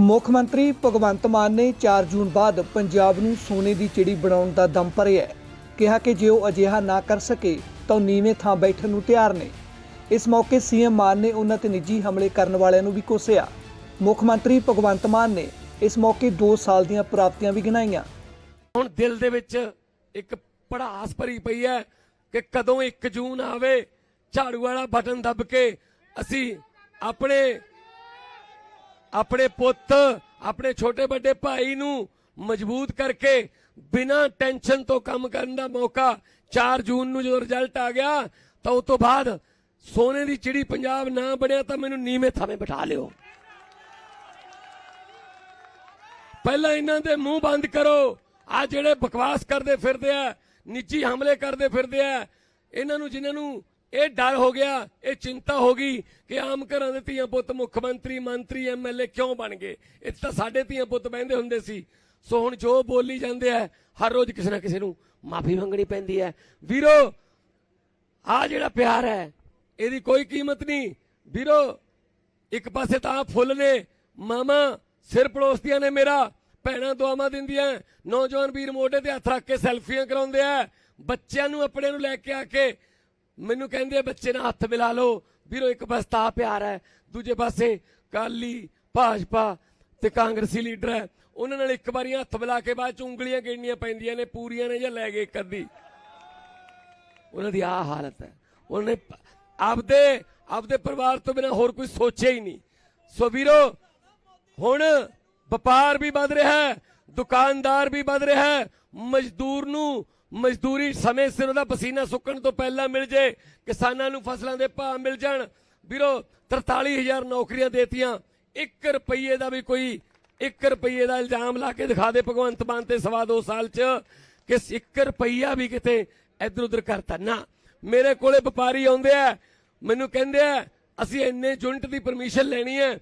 ਮੁੱਖ ਮੰਤਰੀ ਭਗਵੰਤ ਮਾਨ ਨੇ 4 ਜੂਨ ਬਾਅਦ ਪੰਜਾਬ ਨੂੰ ਸੋਨੇ ਦੀ ਚਿੜੀ ਬਣਾਉਣ ਦਾ ਦਮ ਭਰਿਆ ਕਿਹਾ ਕਿ ਜੇ ਉਹ ਅਜਿਹਾ ਨਾ ਕਰ ਸਕੇ, ਤਾਂ ਨੀਵੇਂ ਥਾਂ ਬੈਠਣ ਨੂੰ ਤਿਆਰ ਨੇ। ਇਸ ਮੌਕੇ ਸੀਐਮ ਮਾਨ ਨੇ ਉਹਨਾਂ ਤੇ ਨਿੱਜੀ ਹਮਲੇ ਕਰਨ ਵਾਲਿਆਂ ਨੂੰ ਵੀ ਕੋਸਿਆ। ਮੁੱਖ ਮੰਤਰੀ ਭਗਵੰਤ ਮਾਨ ਨੇ ਇਸ ਮੌਕੇ 2 ਸਾਲ ਦੀਆਂ ਪ੍ਰਾਪਤੀਆਂ ਵੀ ਗਿਣਾਈਆਂ। ਹੁਣ ਦਿਲ ਦੇ ਵਿੱਚ ਇੱਕ ਪੜਾਸ ਭਰੀ ਪਈ ਹੈ ਕਿ ਕਦੋਂ 1 ਜੂਨ ਆਵੇ, ਝਾੜੂ ਵਾਲਾ ਬਟਨ ਦੱਬ ਕੇ ਅਸੀਂ ਆਪਣੇ ਆਪਣੇ ਪੁੱਤ, ਆਪਣੇ ਛੋਟੇ ਵੱਡੇ ਭਾਈ ਨੂੰ ਮਜ਼ਬੂਤ ਕਰਕੇ ਬਿਨਾਂ ਟੈਨਸ਼ਨ ਤੋਂ ਕੰਮ ਕਰਨ ਦਾ ਮੌਕਾ 4 ਜੂਨ ਨੂੰ ਜਦੋਂ ਰਿਜ਼ਲਟ ਆ ਗਿਆ, ਤਾਂ ਉਸ ਤੋਂ ਬਾਅਦ ਸੋਨੇ ਦੀ ਚਿੜੀ ਪੰਜਾਬ ਨਾ ਬਣਿਆ ਤਾਂ ਮੈਨੂੰ ਨੀਵੇਂ ਥਾਵੇਂ ਬਿਠਾ ਲਿਓ। ਪਹਿਲਾਂ ਇਹਨਾਂ ਦੇ ਮੂੰਹ ਬੰਦ ਕਰੋ। ਆ ਜਿਹੜੇ ਬਕਵਾਸ ਕਰਦੇ ਫਿਰਦੇ ਆ, ਨਿੱਜੀ ਹਮਲੇ ਕਰਦੇ ਫਿਰਦੇ ਆ, ਇਹਨਾਂ ਨੂੰ ਜਿਨ੍ਹਾਂ ਨੂੰ ਇਹ ਡਰ ਹੋ ਗਿਆ, ਇਹ ਚਿੰਤਾ ਹੋ ਗਈ ਕਿ ਆਮ ਘਰਾਂ ਦੇ ਧੀਆਂ ਪੁੱਤ ਮੁੱਖ ਮੰਤਰੀ ਮੰਤਰੀ ਐਮਐਲਏ ਕਿਉਂ ਬਣ ਗਏ? ਇਹ ਤਾਂ ਸਾਡੇ ਧੀਆਂ ਪੁੱਤ ਬਹਿੰਦੇ ਹੁੰਦੇ ਸੀ। ਸੋ ਹੁਣ ਜੋ ਬੋਲੀ ਜਾਂਦੇ ਆ, ਹਰ ਰੋਜ਼ ਕਿਸੇ ਨਾ ਕਿਸੇ ਨੂੰ ਮਾਫੀ ਮੰਗਣੀ ਪੈਂਦੀ ਹੈ। ਵੀਰੋ ਆ ਜਿਹੜਾ ਪਿਆਰ ਹੈ, ਇਹਦੀ ਕੋਈ ਕੀਮਤ ਨਹੀਂ। ਵੀਰੋ, ਇੱਕ ਪਾਸੇ ਤਾਂ ਫੁੱਲ ਨੇ ਮਾਮਾ ਸਿਰ ਪੜੋਸਦੀਆਂ ਨੇ ਮੇਰਾ, ਭੈਣਾਂ ਦੁਆਵਾਂ ਦਿੰਦੀਆਂ, ਨੌਜਵਾਨ ਵੀਰ ਮੋਢੇ ਤੇ ਹੱਥ ਰੱਖ ਕੇ ਸੈਲਫੀਆਂ ਕਰਾਉਂਦੇ ਆ। ਬੱਚਿਆਂ ਨੂੰ, ਆਪਣੇ ਨੂੰ ਲੈ ਕੇ ਆ ਕੇ ਮੈਨੂੰ ਕਹਿੰਦੇ ਬੱਚੇ ਨਾਲ ਹੱਥ ਮਿਲਾ ਲਓ। ਵੀਰੋ, ਇੱਕ ਪਾਸੇ ਪਿਆਰ ਹੈ। ਦੂਜੇ ਪਾਸੇ ਕਾਲੀ ਭਾਜਪਾ ਤੇ ਕਾਂਗਰਸੀ ਲੀਡਰ ਹੈ। ਉਹਨਾਂ ਨਾਲ ਇੱਕ ਵਾਰੀ ਹੱਥ ਮਿਲਾ ਕੇ ਬਾਅਦ ਚ ਉਂਗਲੀਆਂ ਗਿਣਨੀਆਂ ਪੈਂਦੀਆਂ ਨੇ, ਪੂਰੀਆਂ ਨੇ ਜਾਂ ਲੈ ਗਏ ਇੱਕ ਅੱਧੀ। ਉਹਨਾਂ ਦੀ ਆ ਹਾਲਤ ਹੈ। ਉਹਨੇ ਪ- ਆਪਦੇ ਆਪਦੇ ਪਰਿਵਾਰ ਤੋਂ ਬਿਨਾ ਹੋਰ ਕੋਈ ਸੋਚਿਆ ਹੀ ਨਹੀਂ। ਸੋ ਵੀਰੋ, ਹੁਣ ਵਪਾਰ ਵੀ ਵੱਧ ਰਿਹਾ ਹੈ, ਦੁਕਾਨਦਾਰ ਵੀ ਵੱਧ ਰਿਹਾ ਹੈ। ਮਜ਼ਦੂਰ ਨੂੰ ਮਜ਼ਦੂਰੀ ਸਮੇਂ ਸਿਰ ਉਹਦਾ ਪਸੀਨਾ ਸੁੱਕਣ ਤੋਂ ਪਹਿਲਾਂ ਮਿਲ ਜੇ, ਕਿਸਾਨਾਂ ਨੂੰ ਫਸਲਾਂ ਦੇ ਭਾਅ ਮਿਲ ਜਾਣ। ਵੀਰੋ 43000 ਨੌਕਰੀਆਂ ਦੇਤੀਆਂ। 1 ਰੁਪਏ ਦਾ ਵੀ ਕੋਈ 1 ਰੁਪਏ ਦਾ ਇਲਜ਼ਾਮ ਲਾ ਕੇ ਦਿਖਾ ਦੇ ਭਗਵੰਤ ਮਾਨ ਤੇ ਸਵਾ ਦੋ ਸਾਲ ਚ, ਕਿ 1 ਰੁਪਈਆ ਵੀ ਕਿਤੇ ਇੱਧਰ ਉਧਰ ਕਰਤਾ। ਨਾ, ਮੇਰੇ ਕੋਲੇ ਵਪਾਰੀ ਆਉਂਦੇ ਆ, ਮੈਨੂੰ ਕਹਿੰਦੇ ਆ, ਅਸੀਂ ਇੰਨੇ ਯੂਨਿਟ ਦੀ ਪਰਮਿਸ਼ਨ ਲੈਣੀ ਹੈ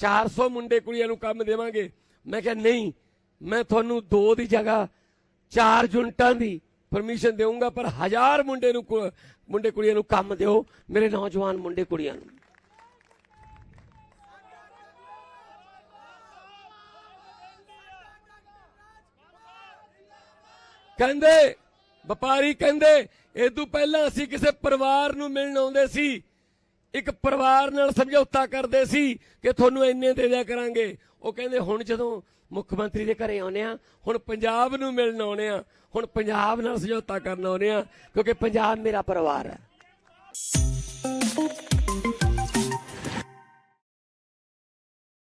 400 ਮੁੰਡੇ ਕੁੜੀਆਂ ਨੂੰ ਕੰਮ ਦੇਵਾਂਗੇ। ਮੈਂ ਕਿਹਾ, ਨਹੀਂ, ਮੈਂ ਤੁਹਾਨੂੰ ਦੋ ਦੀ ਜਗ੍ਹਾ, ਚਾਰ ਯੂਨਿਟਾਂ ਦੀ ਪਰਮਿਸ਼ਨ ਦੇਵਾਂਗਾ ਪਰ ਹਜ਼ਾਰ ਮੁੰਡੇ ਨੂੰ ਮੁੰਡੇ ਕੁੜੀਆਂ ਨੂੰ ਕੰਮ ਦਿਓ, ਮੇਰੇ ਨੌਜਵਾਨ ਮੁੰਡੇ ਕੁੜੀਆਂ ਨੂੰ। ਕਹਿੰਦੇ, ਵਪਾਰੀ ਕਹਿੰਦੇ, ਇਹ ਤੋਂ ਪਹਿਲਾਂ ਅਸੀਂ ਕਿਸੇ ਪਰਿਵਾਰ ਨੂੰ ਮਿਲਣ ਆਉਂਦੇ ਸੀ। ਇੱਕ ਪਰਿਵਾਰ ਨਾਲ ਸਮਝੌਤਾ ਕਰਦੇ ਸੀ ਕਿ ਤੁਹਾਨੂੰ ਇੰਨੇ ਦੇ ਦਿਆ ਕਰਾਂਗੇ। ਉਹ ਕਹਿੰਦੇ, ਹੁਣ ਜਦੋਂ ਮੁੱਖ ਮੰਤਰੀ ਦੇ ਘਰੇ ਆਉਨੇ ਆ ਹੁਣ ਪੰਜਾਬ ਨੂੰ ਮਿਲਣ ਆਉਨੇ ਆ ਹੁਣ ਪੰਜਾਬ ਨਾਲ ਸਮਝੌਤਾ ਕਰਨ ਆਉਨੇ ਆ ਕਿਉਂਕਿ ਪੰਜਾਬ ਮੇਰਾ ਪਰਿਵਾਰ ਹੈ।